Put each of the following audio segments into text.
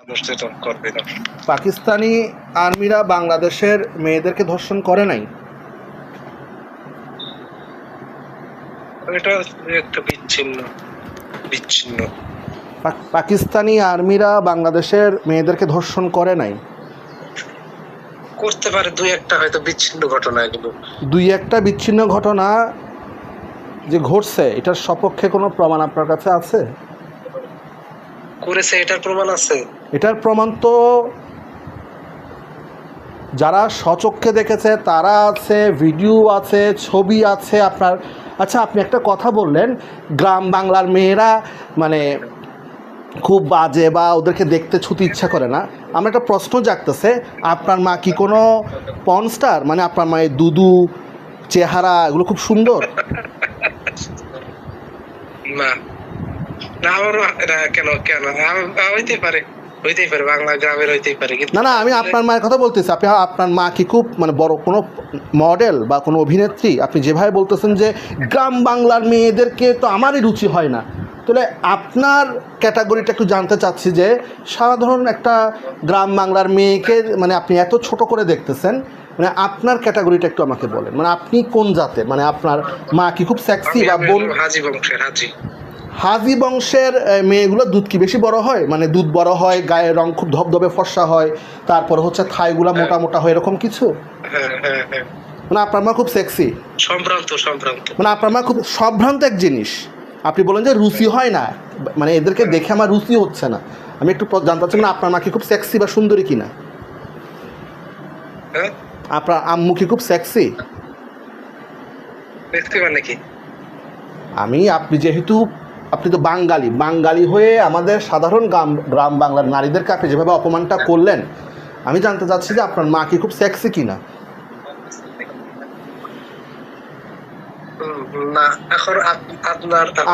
মানুষ করবে না। পাকিস্তানি আর্মিরা বাংলাদেশের মেয়েদেরকে ধর্ষণ করে নাই? এটা একটা বিচ্ছিন্ন বিচ্ছিন্ন। পাকিস্তানি আর্মিরা বাংলাদেশের মেয়েদেরকে ধর্ষণ করে নাই? করতে পারে দুই একটা হয়তো বিচ্ছিন্ন ঘটনা এগুলো। দুই একটা বিচ্ছিন্ন ঘটনা যে ঘটছে এটার সপক্ষে কোনো প্রমাণ আপনার কাছে আছে? করেছে এটার প্রমাণ আছে? এটার প্রমাণ তো যারা সচক্ষে দেখেছে তারা আছে ভিডিও আছে ছবি আছে আপনার আচ্ছা আপনি একটা কথা বললেন গ্রাম বাংলার মেয়েরা মানে খুব বাজে বা ওদেরকে দেখতে ছুটি ইচ্ছা করে না। আমার একটা প্রশ্ন জাগতেছে আপনার মা কি কোনো পনস্টার মানে আপনার মায়ের দুদু চেহারা এগুলো খুব সুন্দর? না। না না, কেন কেন? হইতেই পারে। হইতেই পারে বাংলা গ্রামের হইতেই পারে কিন্তু না না আমি আপনার মায়ের কথা বলতেছি। আপনি আপনার মা কি খুব মানে বড় কোনো মডেল বা কোনো অভিনেত্রী? আপনি যেভাবে বলতেছেন যে গ্রাম বাংলার মেয়েদেরকে তো আমারই রুচি হয় না। তাহলে আপনার ক্যাটাগরিটা একটু জানতে চাচ্ছি যে সাধারণ একটা গ্রাম বাংলার মেয়েকে মানে আপনি এত ছোট করে দেখতেছেন মানে আপনার ক্যাটাগরিটা একটু আমাকে বলেন। মানে আপনি কোন জাতের? মানে আপনার মা কি খুব সেক্সি বা বোন হাজি বংশের হাজি। হাজি বংশের মেয়েগুলো দুধ কি বেশি বড় হয়? মানে দুধ বড় হয় গায়ের রং খুব ধবধবে ফর্সা হয় তারপর হচ্ছে থাইগুলা মোটা মোটা হয় এরকম কিছু? মানে আপনার মা খুব সেক্সি সম্ভ্রান্ত সম্ভ্রান্ত। মানে আপনার মা খুব সম্ভ্রান্ত এক জিনিস। আপনি বলেন যে রুচি হয় না। মানে এদেরকে দেখে আমার রুচি হচ্ছে না। আমি একটু জানতে চাচ্ছি মানে আপনার মা কি খুব সেক্সি বা সুন্দরী কিনা? হ্যাঁ? আপনার আম্মু কি খুব সেক্সি মানে আমি আপনি যেহেতু আপনি তো বাঙালি। বাঙালি হয়ে আমাদের সাধারণ গ্রাম গ্রাম বাংলার নারীদেরকে আপনি যেভাবে অপমানটা করলেন আমি জানতে চাচ্ছি যে আপনার মা কি খুব সেক্সি কিনা?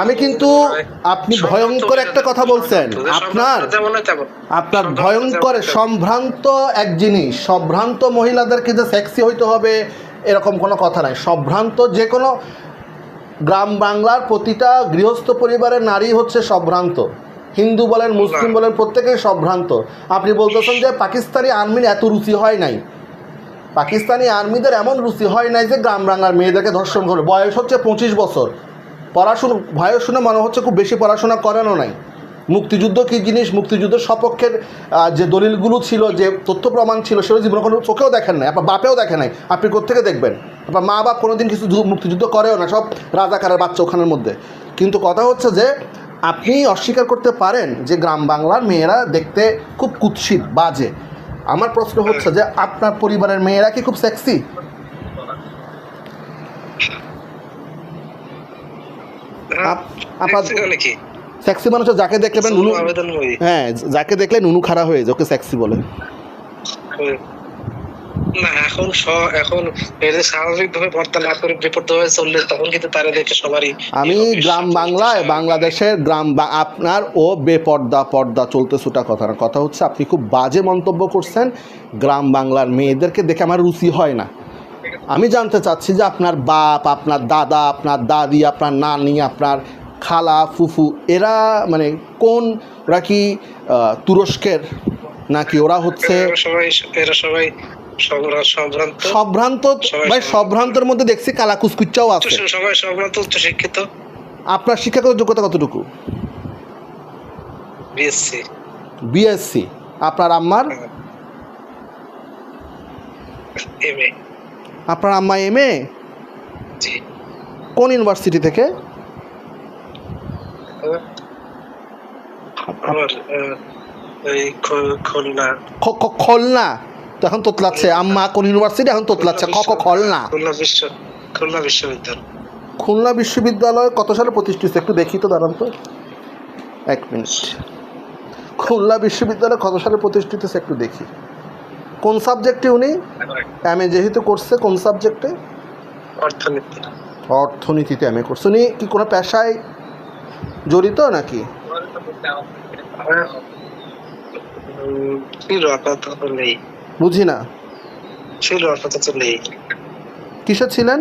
আমি কিন্তু আপনি ভয়ঙ্কর একটা কথা বলছেন। আপনার আপনার ভয়ঙ্কর সম্ভ্রান্ত এক জিনিস সম্ভ্রান্ত মহিলাদেরকে যে সেক্সি হইতে হবে এরকম কোনো কথা নাই। সম্ভ্রান্ত যে কোনো গ্রাম বাংলার প্রতিটা গৃহস্থ পরিবারের নারী হচ্ছে সম্ভ্রান্ত। হিন্দু বলেন, মুসলিম বলেন, প্রত্যেকেই সম্ভ্রান্ত। আপনি বলতেছেন যে পাকিস্তানি আর্মির এত রুচি হয় নাই। পাকিস্তানি আর্মিদের এমন রুচি হয় নাই যে গ্রাম বাংলার মেয়েদেরকে ধর্ষণ করে। বয়স হচ্ছে পঁচিশ বছর। পড়াশুনো ভয় শুনে মনে হচ্ছে খুব বেশি পড়াশোনা করেনও নাই। মুক্তিযুদ্ধ কী জিনিস? মুক্তিযুদ্ধের সপক্ষের যে দলিলগুলো ছিল, যে তথ্য প্রমাণ ছিল, সেগুলো জীবনে কোনো চোখেও দেখেন নাই, আপনার বাপেও দেখে নাই। আপনি কোথেকে দেখবেন? আপনার মা বাপ কোনোদিন কিছু মুক্তিযুদ্ধ করেও না, সব রাজাকারের বাচ্চা ওখানের মধ্যে। কিন্তু কথা হচ্ছে যে, আপনি অস্বীকার করতে পারেন যে গ্রাম বাংলার মেয়েরা দেখতে খুব কুৎসিত, বাজে। আমার প্রশ্ন হচ্ছে যে, আপনার পরিবারের মেয়েরা কি খুব সেক্সি আপ- আপনার সেক্সি মানুষ যাকে দেখলে নুনু হ্যাঁ যাকে দেখলে নুনু খাড়া হয়ে যায় ওকে সেক্সি বলে। না এখন এখন এদের স্বাভাবিক ভাবে পর্দা না করে বিপদ হয়ে চললে তখন কিন্তু তারা দেখে সবারই আমি গ্রাম বাংলায় বাংলাদেশের গ্রাম বা আপনার ও বেপর্দা পর্দা চলতে ছোটা কথা না। কথা হচ্ছে আপনি খুব বাজে মন্তব্য করছেন গ্রাম বাংলার মেয়েদেরকে দেখে আমার রুচি হয় না। আমি জানতে চাচ্ছি যে আপনার বাপ আপনার দাদা আপনার দাদি আপনার নানি আপনার খালা ফুফু এরা মানে কোন ওরা কি তুরস্কের? নাকি ওরা হচ্ছে সবাই এরা সবাই সম্ভ্রান্ত ভাই। সম্ভ্রান্তের মধ্যে দেখছি কালা কুচকুচ্চাও আছে। সবাই সম্ভ্রান্ত উচ্চ শিক্ষিত। আপনার শিক্ষাগত যোগ্যতা কতটুকু? বিএসসি বিএসসি আপনার আম্মার? আপনার আম্মা এম এ জি। কোন ইউনিভার্সিটি থেকে? আমার এই খুলনা। খলনা। এখন তোতলাচ্ছে। আম্মা কোন ইউনিভার্সিটি এখন তোতলাচ্ছে। ক ক খলনা। খুলনা বিশ্ব খুলনা বিশ্ববিদ্যালয়। খুলনা বিশ্ববিদ্যালয় কত সালে প্রতিষ্ঠিত? একটু দেখি তো দাঁড়ান তো। এক মিনিট। খুলনা বিশ্ববিদ্যালয় কত সালে প্রতিষ্ঠিত একটু দেখি। কোন সাবজেক্টে উনি? এম এ যেহেতু করছে কোন সাবজেক্টে? অর্থনীতি। অর্থনীতিতে এম এ করছে। উনি কি কোনো পেশায় জড়িত নাকি? ছিল আপাতত নেই। বুঝি না। ছিল আপাতত নেই। কিসে ছিলেন?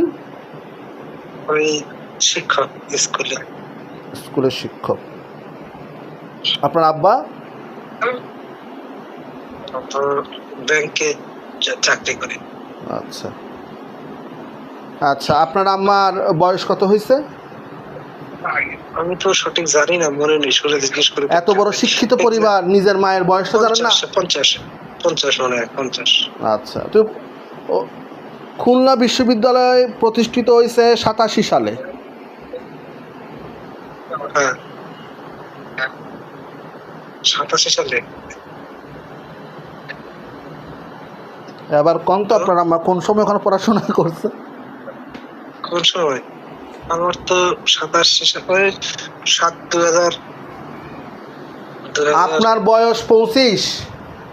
ওই শিক্ষক স্কুলে। স্কুলের শিক্ষক। আপনার আব্বা? ব্যাংকে চাকরি করি। আচ্ছা। আচ্ছা আপনার আম্মার বয়স কত হয়েছে আমি তো সঠিক জানি না মনে নেই জিজ্ঞেস করে এত বড় শিক্ষিত পরিবার নিজের মায়ের বয়সটা জানেন না? পঞ্চাশ পঞ্চাশ পঞ্চাশ মনে হয় পঞ্চাশ। আচ্ছা তো খুলনা বিশ্ববিদ্যালয় প্রতিষ্ঠিত হয়েছে সাতাশি সালে। হ্যাঁ। সাতাশি সালে? এবার কোন তো আপনার কোন সময় ওখানে পড়াশোনা করছে কোন সময়? আমার তো সাতাশি সালে সাত দু হাজার দু হাজার- আপনার বয়স পঁচিশ,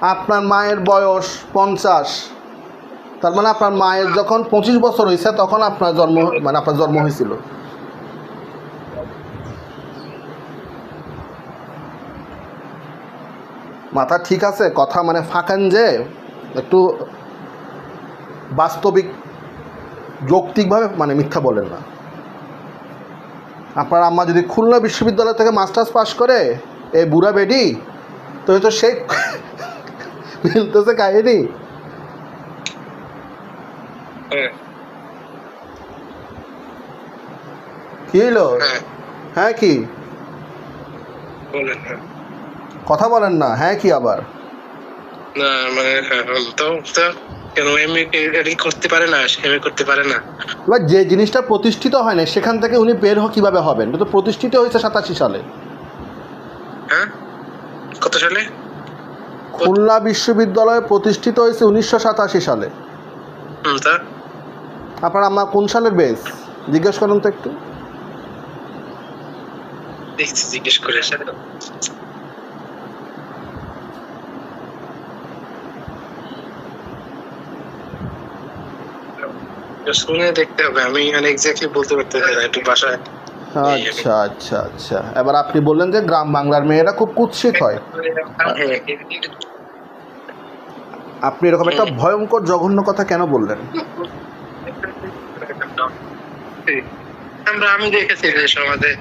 আপনার মায়ের বয়স পঞ্চাশ। তার মানে আপনার মায়ের যখন পঁচিশ বছর হয়েছে তখন আপনার জন্ম মানে আপনার জন্ম হয়েছিল মাথা ঠিক আছে, কথা মানে ফাঁকান যে, একটু বাস্তবিক, যৌক্তিকভাবে মানে মিথ্যা বলেন না। আপনার আম্মা যদি খুলনা বিশ্ববিদ্যালয় থেকে মাস্টার্স পাশ করে এই বুড়া বেডি তো এ তো সেই মিলতেছে কাহিনী। হ্যাঁ। কি হইল? হ্যাঁ। হ্যাঁ কি? হ্যাঁ। কথা বলেন না হ্যাঁ কি আবার? না মানে হ্যাঁ, কেন এমএ করতে পারে না এমএ করতে পারে না? এবার যে জিনিসটা প্রতিষ্ঠিত হয় না সেখান থেকে উনি বের হ কীভাবে হবেন? এটা তো প্রতিষ্ঠিত হয়েছে সাতাশি সালে। হ্যাঁ? কত সালে? খুলনা বিশ্ববিদ্যালয় প্রতিষ্ঠিত হয়েছে উনিশশো সাতাশি সালে। আপনার আম্মা কোন সালের বেস জিজ্ঞেস করুন তো একটু। জিজ্ঞেস করে শুনে দেখতে হবে। আমি মানে এক্স্যাক্টলি বলতে পারতে পারি না একটু বাসায়। আচ্ছা আচ্ছা আচ্ছা। এবার আপনি বললেন যে গ্রাম বাংলার মেয়েরা খুব কুৎসিত হয়। আপনি এরকম একটা ভয়ঙ্কর জঘন্য কথা কেন বললেন? আমরা আমি দেখেছি যে সমাজে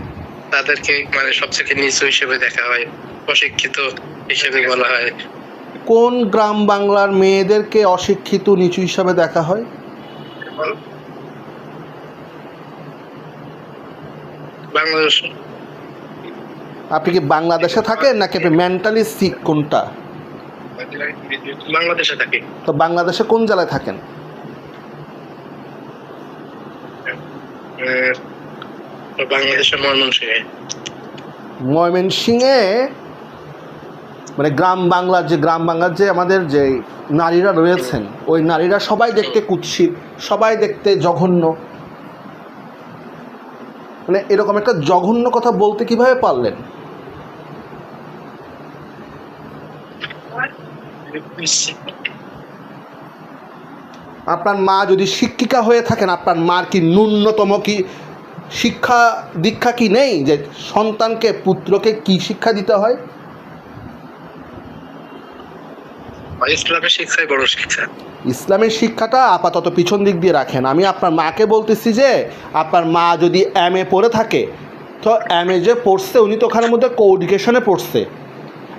তাদেরকে মানে সবথেকে নিচু হিসেবে দেখা হয় অশিক্ষিত হিসেবে বলা হয়। কোন গ্রাম বাংলার মেয়েদেরকে অশিক্ষিত নিচু হিসাবে দেখা হয়? বাংলাদেশ। আপনি কি বাংলাদেশে থাকেন নাকি আপনি মেন্টালি সিক কোনটা? বাংলাদেশে থাকি। তো বাংলাদেশে কোন জেলায় থাকেন? আহ, বাংলাদেশের ময়মনসিংহে। ময়মনসিংহে মানে গ্রাম বাংলার যে গ্রাম বাংলার যে আমাদের যে নারীরা রয়েছেন, ওই নারীরা সবাই দেখতে কুৎসিত, সবাই দেখতে জঘন্য। মানে এরকম একটা জঘন্য কথা বলতে কীভাবে পারলেন? আপনার মা যদি শিক্ষিকা হয়ে থাকেন, আপনার মার কি ন্যূনতম কি শিক্ষা দীক্ষা কি নেই? যে সন্তানকে, পুত্রকে কি শিক্ষা দিতে হয়? ইসলামের শিক্ষাই বড় শিক্ষা। ইসলামের শিক্ষাটা আপাতত পিছন দিক দিয়ে রাখেন। আমি আপনার মাকে বলতেছি যে, আপনার মা যদি এম এ পড়ে থাকে, তো এম এ যে পড়ছে, উনি তো ওখানের মধ্যে কোডিকেশনে পড়ছে।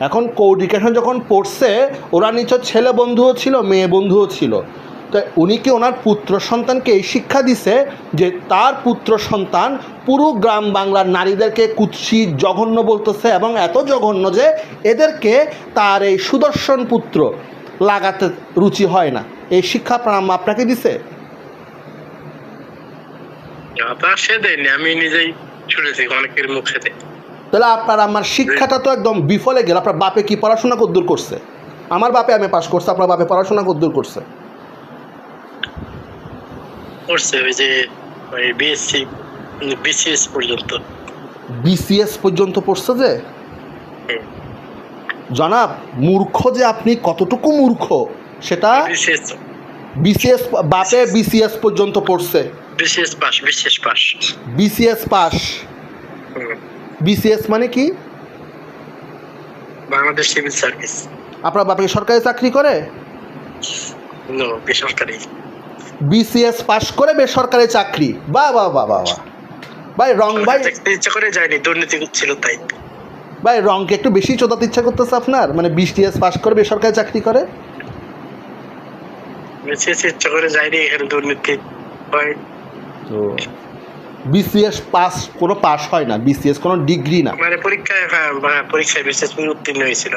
এখন কোডিকেশন যখন পড়ছে, ওরা নিচে ছেলে বন্ধুও ছিল, মেয়ে বন্ধুও ছিল। তো উনি কি ওনার পুত্র সন্তানকে এই শিক্ষা দিছে যে তার পুত্র সন্তান পুরো গ্রাম বাংলার নারীদেরকে কুৎসি জঘন্য বলতেছে এবং এত জঘন্য যে এদেরকে তার এই সুদর্শন পুত্র লাগাতে রুচি হয় না। এই শিক্ষা আম্মা আপনাকে দিছে? সে দেয়নি আমি নিজেই শুনেছি অনেকের মুখ সাথে তাহলে আপনার আমার শিক্ষাটা তো একদম বিফলে গেল আপনার বাপে কি পড়াশোনা কদ্দূর করছে? আমার বাপে আমি পাশ করছে আপনার বাপে পড়াশোনা কদ্দূর করছে। করছে ওই যে ওই বিএসসি বিসিএস পর্যন্ত। বিসিএস পর্যন্ত পড়ছে যে। জনাব মূর্খ যে আপনি কতটুকু মূর্খ? সেটা বিসিএস বিসিএস বাপে বিসিএস পর্যন্ত পড়ছে। BCS pass BCS pass. BCS pass. BCS মানে কি? বাংলাদেশ সিভিল সার্ভিস আপনার বাপে সরকারি চাকরি করে? নো বেসরকারি। বিসিএস পাস করে বেসরকারি চাকরি। বাহ বাহ বাহ বাহ বাহ ভাই রং ভাই। ইচ্ছা করে যায়নি দুর্নীতি ছিল তাই। ভাই রংকে একটু বেশি চোদাতে ইচ্ছা করতেছে আপনার? মানে বিসিএস পাস করে বেসরকারি চাকরি করে? বিসিএস ইচ্ছা করে যাইনি এখানে দুর্নীতি হয়। তো বিসিএস পাস কোনো পাস হয় না। বিসিএস কোনো ডিগ্রি না। মানে পরীক্ষায় হ্যাঁ পরীক্ষায় বিশেষ উত্তীর্ণ হয়েছিল।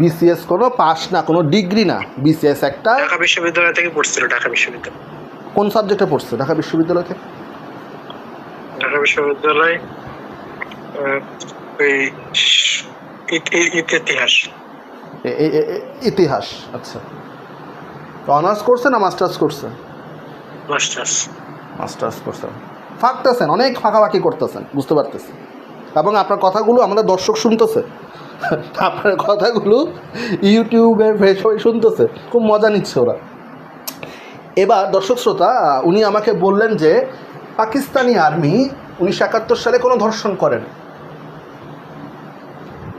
বিসিএস কোনো পাস না কোনো ডিগ্রি না। বিসিএস একটা ঢাকা বিশ্ববিদ্যালয় থেকে পড়ছিল ঢাকা বিশ্ববিদ্যালয়। কোন সাবজেক্টে পড়ছে? ঢাকা বিশ্ববিদ্যালয় থেকে? ঢাকা বিশ্ববিদ্যালয় ইতিহাস। ইতিহাস আচ্ছা। তো অনার্স করছে না মাস্টার্স করছে? মাস্টার্স। মাস্টার্স করছেন ফাঁকতেছেন অনেক ফাঁকাফাঁকি করতেছেন বুঝতে পারতেছি। এবং আপনার কথাগুলো আমাদের দর্শক শুনতেছে। আপনার কথাগুলো ইউটিউবে ফেসবুকে শুনতেছে। খুব মজা নিচ্ছে ওরা। এবার দর্শক শ্রোতা উনি আমাকে বললেন যে পাকিস্তানি আর্মি উনিশশো একাত্তর সালে কোনো ধর্ষণ করেন।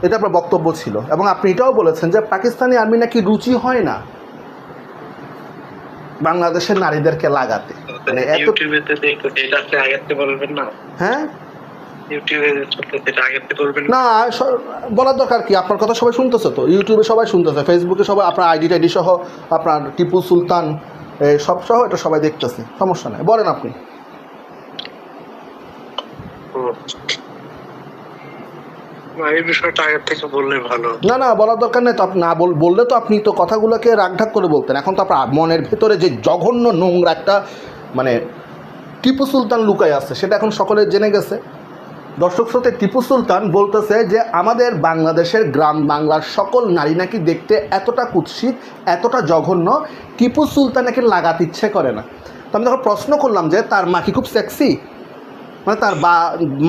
এটা আপনার বক্তব্য ছিল। এবং আপনি এটাও বলেছেন যে পাকিস্তানি আর্মি নাকি রুচি হয় না বাংলাদেশের নারীদেরকে লাগাতে। মানে এত ইউটিউবে তো দেখতে এটা আপনি আগের থেকে বলবেন না। হ্যাঁ? ইউটিউবে চলতেছে এটা আগের থেকে বলবেন না বলার দরকার কি? আপনার কথা সবাই শুনতেছে তো। ইউটিউবে সবাই শুনতেছে ফেসবুকে সবাই আপনার আইডি টাইডি সহ আপনার টিপু সুলতান সব সহ এটা সবাই দেখতেছে সমস্যা নেই। বলেন আপনি। না, না না বলার দরকার নেই তো আপনি না বললে তো আপনি তো কথাগুলোকে রাগঢাক করে বলতেন। এখন তো আপনার মনের ভেতরে যে জঘন্য নোংরা একটা মানে টিপু সুলতান লুকায় আছে সেটা এখন সকলে জেনে গেছে। দর্শক শ্রোতে, টিপু সুলতান বলতেছে যে আমাদের বাংলাদেশের গ্রাম বাংলার সকল নারী নাকি দেখতে এতটা কুৎসিত, এতটা জঘন্য, টিপু সুলতান নাকি লাগাতে ইচ্ছে করে না। তো আমি তখন প্রশ্ন করলাম যে তার মা কি খুব সেক্সি মানে তার বা,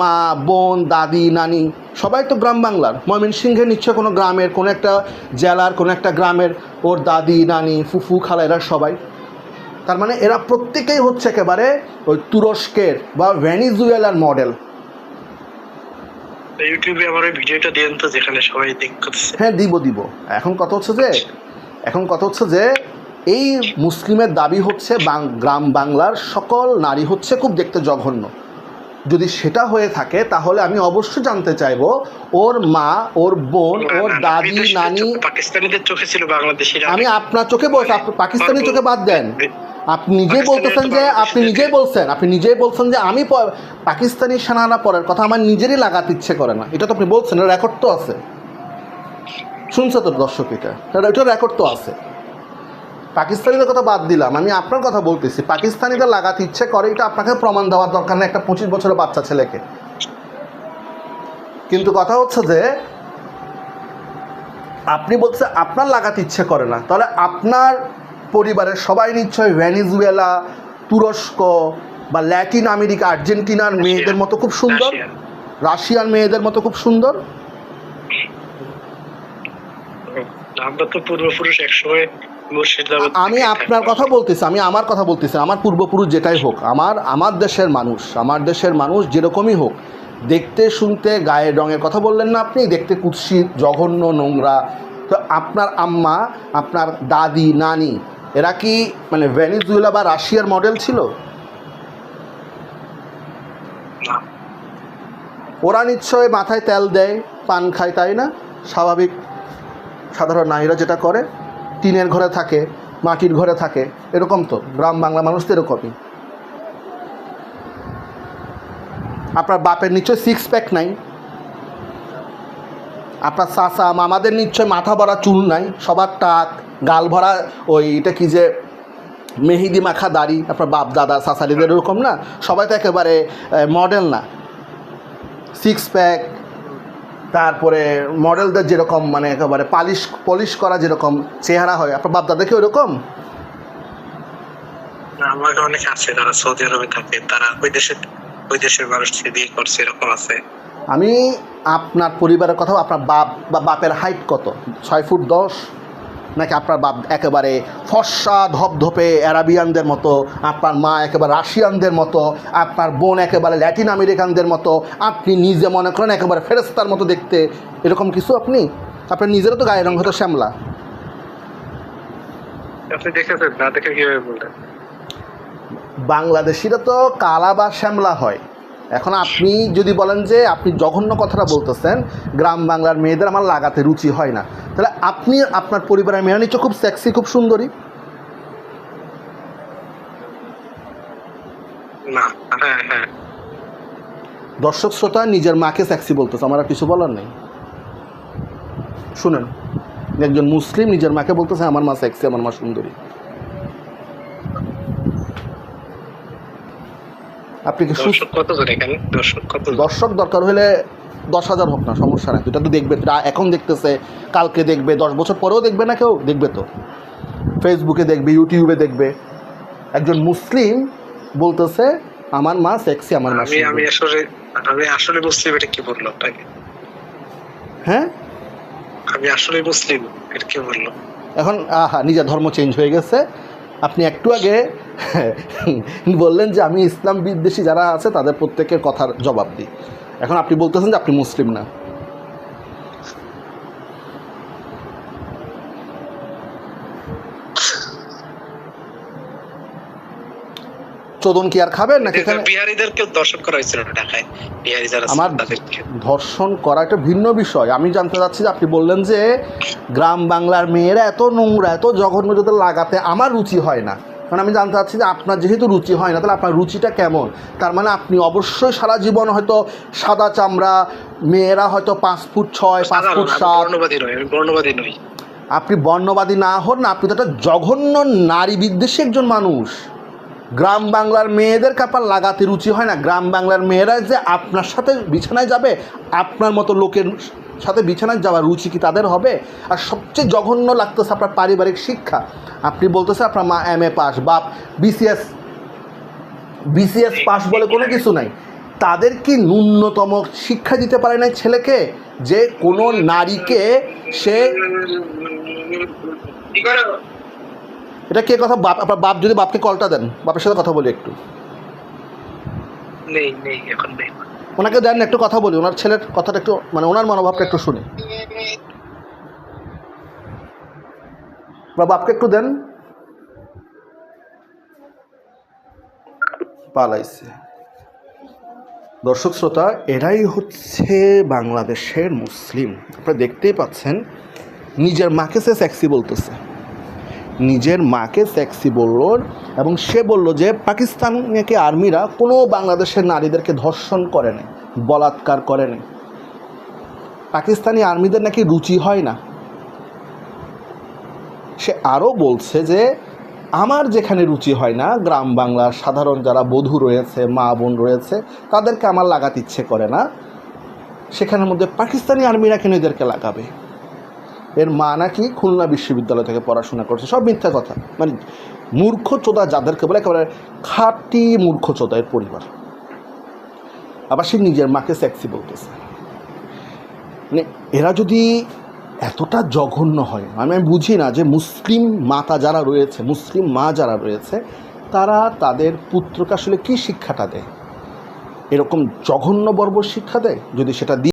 মা, বোন, দাদি, নানি, সবাই তো গ্রাম বাংলার। ময়মনসিংহের নিশ্চয় কোনো গ্রামের, কোনো একটা জেলার, কোনো একটা গ্রামের ওর দাদি, নানি, ফুফু খালা এরা সবাই। তার মানে এরা প্রত্যেকেই হচ্ছে একেবারে ওই তুরস্কের বা ভেনিজুয়েলার মডেল ইউটিউবে আমার ওই ভিডিওটা দেন তো যেখানে সবাই দেখতেছে হ্যাঁ দিব দিব। এখন কথা হচ্ছে যে এখন কথা হচ্ছে যে এই মুসলিমের দাবি হচ্ছে গ্রাম বাংলার সকল নারী হচ্ছে খুব দেখতে জঘন্য। যদি সেটা হয়ে থাকে তাহলে আমি অবশ্যই জানতে চাইব ওর মা ওর বোন ওর দাদি নানি পাকিস্তানিদের চোখে ছিল বাংলাদেশিরা আমি আপনার চোখে বলছি পাকিস্তানি চোখে বাদ দেন। আপনি নিজেই বলতেছেন যে আপনি নিজেই বলছেন আপনি নিজেই বলছেন যে আমি পাকিস্তানি সেনারা পরের কথা আমার নিজেরই লাগাতে ইচ্ছে করে না। এটা তো আপনি বলছেন রেকর্ড তো আছে। শুনছে তো দর্শক এটা। এটা- রেকর্ড তো আছে। পাকিস্তানিদের কথা বাদ দিলাম আমি আপনার কথা বলতেছি। পাকিস্তানিদের লাগাতে ইচ্ছে করে এটা আপনাকে প্রমাণ দেওয়ার দরকার নেই একটা পঁচিশ বছরের বাচ্চা ছেলেকে। কিন্তু কথা হচ্ছে যে আপনি বলছে আপনার লাগাতে ইচ্ছে করে না। তাহলে আপনার পরিবারের সবাই নিশ্চয় ভেনিজুয়েলা তুরস্ক বা ল্যাটিন আমেরিকা আর্জেন্টিনার মেয়েদের মতো খুব সুন্দর? রাশিয়া। রাশিয়ান মেয়েদের মতো খুব সুন্দর? আমরা তো পূর্বপুরুষ একসময় আমি আপনার কথা বলতেছি আমি আমার কথা বলতেছি আমার পূর্বপুরুষ যেটাই হোক আমার আমার দেশের মানুষ আমার দেশের মানুষ যেরকমই হোক দেখতে শুনতে গায়ের রঙের কথা বললেন না আপনি দেখতে কুৎসিত জঘন্য নোংরা। তো আপনার আম্মা আপনার দাদি নানি এরা কি মানে ভেনিজুয়েলা বা রাশিয়ার মডেল ছিল? ওরা নিশ্চয় মাথায় তেল দেয় পান খায় তাই না? স্বাভাবিক সাধারণ নারীরা যেটা করে টিনের ঘরে থাকে মাটির ঘরে থাকে এরকম তো গ্রাম বাংলা মানুষ তো এরকমই। আপনার বাপের নিশ্চয় সিক্স প্যাক নাই। আপনার চাচা মামাদের নিশ্চয় মাথা ভরা চুল নাই সবার টাক। গাল ভরা ওই এটা কি যে মেহেদি মাখা দাড়ি আপনার বাপ দাদা চাচালিদের এরকম না? সবাই তো একেবারে মডেল না। সিক্স প্যাক তারপরে মডেলদের যেরকম মানে একেবারে পালিশ পলিশ করা যেরকম চেহারা হয়। আপনার বাপ দাদা কি ওরকম আমার অনেক আছে যারা সৌদি আরবে থাকে। তারা ওই দেশের ওই দেশের মানুষ বিয়ে করছে এরকম আছে। আমি আপনার পরিবারের কথা আপনার বাপ বা বাপের হাইট কত? ছয় ফুট দশ? নাকি আপনার বাপ একেবারে ফর্সা ধপধপে অ্যারাবিয়ানদের মতো আপনার মা একেবারে রাশিয়ানদের মতো আপনার বোন একেবারে ল্যাটিন আমেরিকানদের মতো আপনি নিজে মনে করেন একেবারে ফেরেস্তার মতো দেখতে এরকম কিছু আপনি? আপনার নিজেরও তো গায়ের রঙ হতো শ্যামলা। বাংলাদেশিরা তো কালা বা শ্যামলা হয়। এখন আপনি যদি বলেন যে আপনি জঘন্য কথাটা বলতেছেন গ্রাম বাংলার মেয়েদের আমার লাগাতে রুচি হয় না। তাহলে আপনি আপনার পরিবারের মেয়েরা নিশ্চয় খুব সেক্সি খুব সুন্দরী? না হ্যাঁ হ্যাঁ। দর্শক শ্রোতা নিজের মাকে সেক্সি বলতেছে আমার আর কিছু বলার নেই। শুনেন একজন মুসলিম নিজের মাকে বলতেছে আমার মা সেক্সি আমার মা সুন্দরী। আপনি কি সুস্থ দর্শক কতজন এখানে? দর্শক কত দর্শক দরকার হলে দশ হাজার হোক না সমস্যা নাই। দুটা তো দেখবে এখন দেখতেছে কালকে দেখবে দশ বছর পরেও দেখবে না কেউ? দেখবে তো। ফেসবুকে দেখবে ইউটিউবে দেখবে। একজন মুসলিম বলতেছে আমার মা সেক্সি আমার মা আমি আমি আসলে আমি আসলে মুসলিম এটা কি বলল আপনাকে? হ্যাঁ? আমি আসলে মুসলিম এটা কি বলল? এখন আহা নিজের ধর্ম চেঞ্জ হয়ে গেছে। আপনি একটু আগে বললেন যে আমি ইসলাম বিদ্বেষী যারা আছে তাদের প্রত্যেকের কথার জবাব দিই। এখন আপনি বলতেছেন যে আপনি মুসলিম না। চোদন কি আর খাবেন নাকি এখানে? বিহারিদেরকেও করা হয়েছিল ঢাকায়। আমার ধর্ষণ করা একটা ভিন্ন বিষয়। আমি জানতে চাচ্ছি যে আপনি বললেন যে গ্রাম বাংলার মেয়েরা এত নোংরা এত জঘন্য যদি লাগাতে আমার রুচি হয় না। কারণ আমি জানতে চাচ্ছি যে আপনার যেহেতু রুচি হয় না তাহলে আপনার রুচিটা কেমন? তার মানে আপনি অবশ্যই সারা জীবন হয়তো সাদা চামড়া মেয়েরা হয়তো পাঁচ ফুট ছয় পাঁচ ফুট সাত। আপনি বর্ণবাদী না হন না আপনি তো একটা জঘন্য নারী বিদ্বেষী একজন মানুষ। গ্রাম বাংলার মেয়েদেরকে আপনার লাগাতে রুচি হয় না। গ্রাম বাংলার মেয়েরা যে আপনার সাথে বিছানায় যাবে, আপনার মতো লোকের সাথে বিছানায় যাওয়ার রুচি কি তাদের হবে? আর সবচেয়ে জঘন্য লাগতেছে আপনার পারিবারিক শিক্ষা। আপনি বলতেছে আপনার মা এম এ পাস, বাপ বিসিএস বিসিএস পাস বলে কোনো কিছু নাই। তাদের কি ন্যূনতম শিক্ষা দিতে পারে না ছেলেকে? যে কোনো নারীকে সে এটা কে কথা? বাপ আপনার বাপ যদি বাপকে কলটা দেন বাপের সাথে কথা বলি একটু। নেই নেই এখন নেই। ওনাকে দেন একটু কথা বলি ওনার ছেলের কথাটা একটু মানে ওনার মনোভাবটা একটু শুনি। বা বাপকে একটু দেন। পালাইছে। দর্শক শ্রোতা এরাই হচ্ছে বাংলাদেশের মুসলিম। আপনারা দেখতেই পাচ্ছেন নিজের মাকে সে সেক্সি বলতেছে। নিজের মাকে সেক্সি বলল এবং সে বলল যে পাকিস্তানকে আর্মিরা কোনো বাংলাদেশের নারীদেরকে ধর্ষণ করে নাই, বলাৎকার করে নাই। পাকিস্তানি আর্মিদের নাকি রুচি হয় না। সে আরও বলছে যে আমার যেখানে রুচি হয় না, গ্রাম বাংলার সাধারণ যারা বধূ রয়েছে, মা বোন রয়েছে, তাদেরকে আমার লাগাতে ইচ্ছে করে না। সেখানের মধ্যে পাকিস্তানি আর্মিরা কেন এদেরকে লাগাবে? এর মা নাকি খুলনা বিশ্ববিদ্যালয় থেকে পড়াশোনা করছে। সব মিথ্যা কথা। মানে মূর্খ চোদা যাদেরকে বলে একেবারে খাঁটি মূর্খ চোদা এর পরিবার। আবার সে নিজের মাকে সেক্সি বলতেছে। মানে এরা যদি এতটা জঘন্য হয়, আমি আমি বুঝি না যে মুসলিম মাতা যারা রয়েছে, মুসলিম মা যারা রয়েছে, তারা তাদের পুত্রকে আসলে কী শিক্ষাটা দেয়? এরকম জঘন্য বর্বর শিক্ষা দেয়? যদি সেটা দি